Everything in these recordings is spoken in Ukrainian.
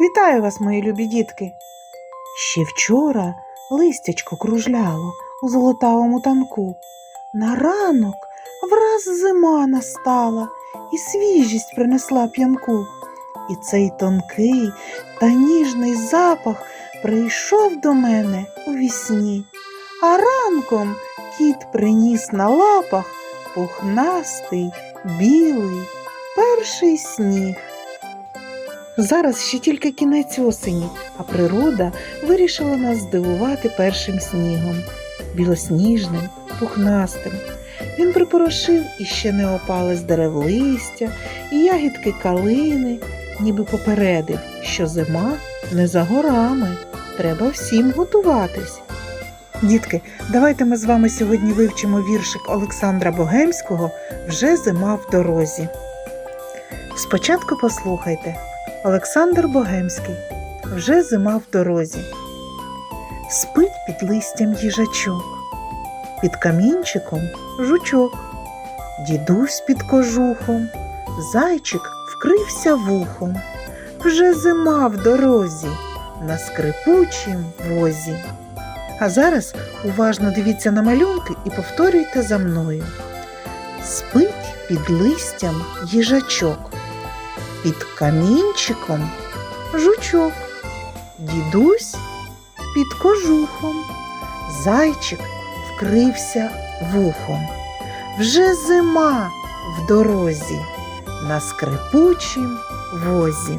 Вітаю вас, мої любі дітки. Ще вчора листячко кружляло у золотавому танку. На ранок враз зима настала і свіжість принесла п'янку. І цей тонкий та ніжний запах прийшов до мене у вісні, а ранком кіт приніс на лапах пухнастий, білий, перший сніг. Зараз ще тільки кінець осені, а природа вирішила нас здивувати першим снігом, білосніжним, пухнастим. Він припорошив іще не опале з дерев листя і ягідки калини, ніби попередив, що зима не за горами, треба всім готуватись. Дітки, давайте ми з вами сьогодні вивчимо віршик Олександра Богемського Вже зима в дорозі. Спочатку послухайте. Олександр Богемський Вже зима в дорозі. Спить під листям їжачок, під камінчиком жучок, дідусь під кожухом, зайчик вкрився вухом. Вже зима в дорозі на скрипучім возі. А зараз уважно дивіться на малюнки і повторюйте за мною. Спить під листям їжачок під камінчиком жучок, дідусь під кожухом, зайчик вкрився вухом. Вже зима в дорозі на скрипучім возі.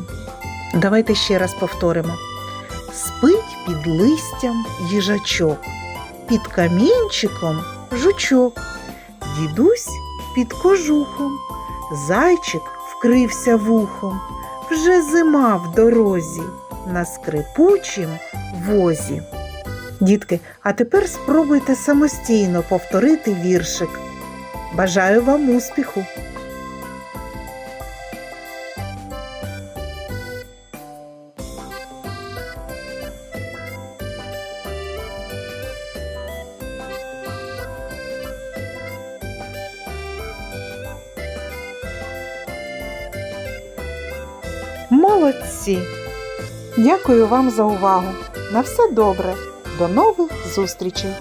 Давайте ще раз повторимо. Спить під листям їжачок, під камінчиком жучок, дідусь під кожухом, зайчик вкрився вухом. Вже зима в дорозі на скрипучім возі. Дітки, а тепер спробуйте самостійно повторити віршик. Бажаю вам успіху! Молодці! Дякую вам за увагу. На все добре. До нових зустрічей!